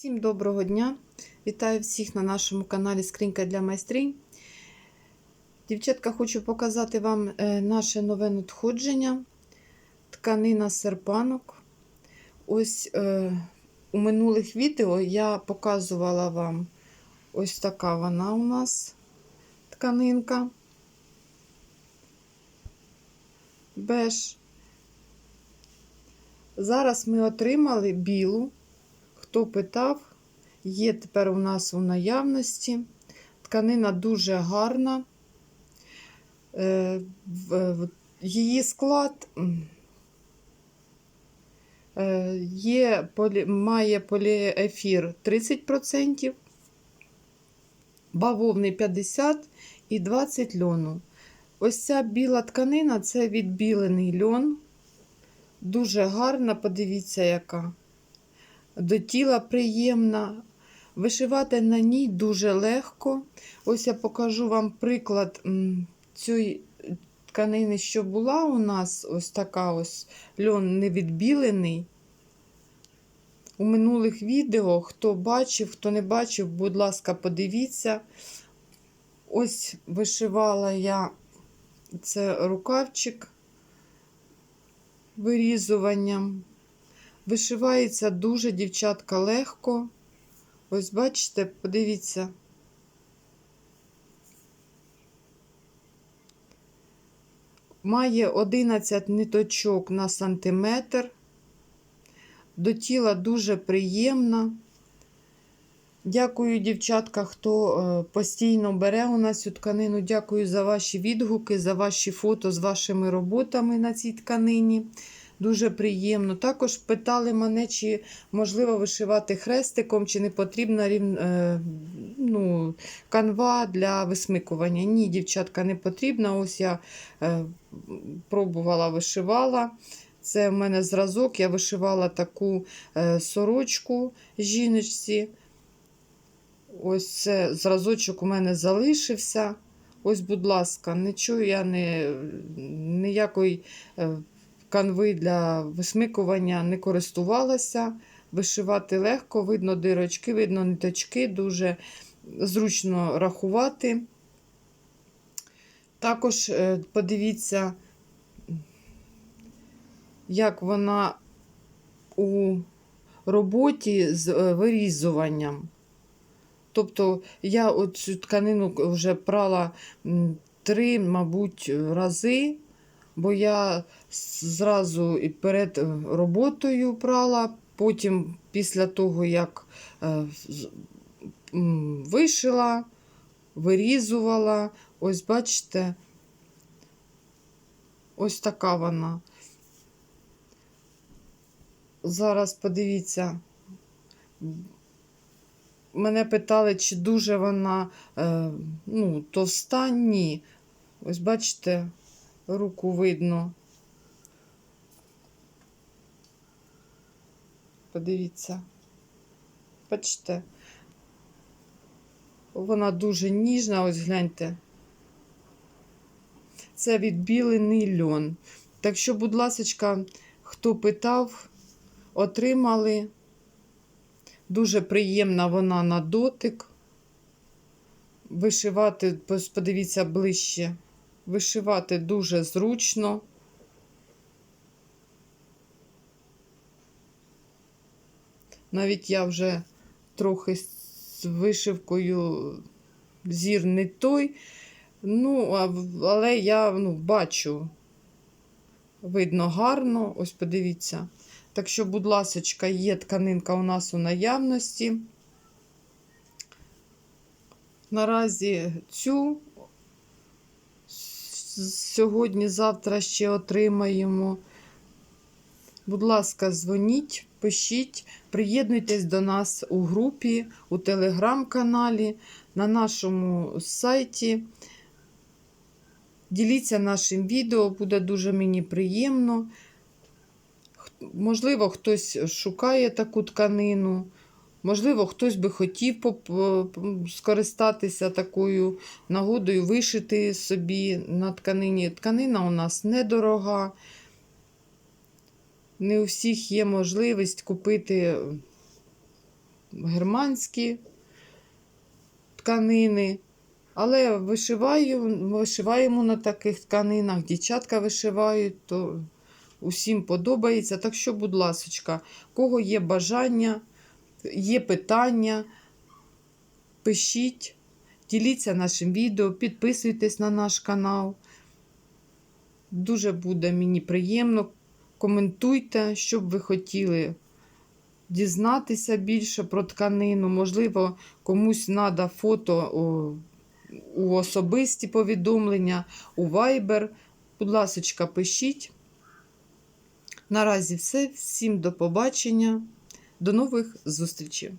Всім доброго дня! Вітаю всіх на нашому каналі Скринька для майстринь. Дівчатка, хочу показати вам е, наше нове надходження. Тканина серпанок. Ось е, у минулих відео я показувала вам ось така вона у нас тканинка. Беж. Зараз ми отримали білу. Хто питав, є тепер у нас у наявності. Тканина дуже гарна. Е, Її склад е, є, має поліефір 30%, бавовний 50% і 20 льону. Ось ця біла тканина це відбілений льон. Дуже гарна, подивіться, яка до тіла приємна. Вишивати на ній дуже легко. Ось я покажу вам приклад цієї тканини, що була у нас ось така ось льон невідбілений. У минулих відео, хто бачив, хто не бачив, будь ласка, подивіться. Ось вишивала я це рукавчик вирізуванням. Вишивається дуже, дівчатка, легко. Ось бачите, подивіться. Має 11 ниточок на сантиметр. До тіла дуже приємна. Дякую, дівчатка, хто е, постійно бере у нас цю тканину. Дякую за ваші відгуки, за ваші фото з вашими роботами на цій тканині. Дуже приємно. Також питали мене, чи можливо вишивати хрестиком, чи не потрібна рів... е, ну, канва для висмикування. Ні, дівчатка, не потрібна. Ось я е, пробувала, вишивала. Це в мене зразок. Я вишивала таку е, сорочку жіночці. Ось це зразочок у мене залишився. Ось, будь ласка, нічого я не, ніякої канви для висмикування не користувалася. Вишивати легко, видно дирочки, видно ниточки, дуже зручно рахувати. Також е, подивіться, як вона у роботі з е, вирізуванням. Тобто я цю тканину вже прала три, мабуть, рази, бо я зразу і перед е, роботою прала, потім після того, як е, вишила, вирізувала. Ось бачите, ось така вона. Зараз подивіться. Мене питали, чи дуже вона е, ну, товста. Ні. Ось бачите, руку видно. Подивіться. Бачите? Вона дуже ніжна, ось гляньте. Це відбілений льон. Так що, будь ласка, хто питав, отримали. Дуже приємна вона на дотик. Вишивати, подивіться ближче, вишивати дуже зручно. Навіть я вже трохи з вишивкою зір не той. Ну, але я ну, бачу, видно гарно, ось подивіться. Так що, будь ласочка, є тканинка у нас у наявності. Наразі цю сьогодні-завтра ще отримаємо. Будь ласка, дзвоніть, пишіть, приєднуйтесь до нас у групі, у телеграм-каналі, на нашому сайті. Діліться нашим відео, буде дуже мені приємно. Можливо, хтось шукає таку тканину, можливо, хтось би хотів скористатися такою нагодою, вишити собі на тканині. Тканина у нас недорога. Не у всіх є можливість купити германські тканини. Але вишиваю, вишиваємо на таких тканинах, дівчатка вишивають, то усім подобається. Так що, будь ласочка, кого є бажання, є питання, пишіть, діліться нашим відео, підписуйтесь на наш канал. Дуже буде мені приємно. Коментуйте, що б ви хотіли дізнатися більше про тканину. Можливо, комусь треба фото у особисті повідомлення, у Viber. Будь ласочка, пишіть. Наразі все. Всім до побачення. До нових зустрічей!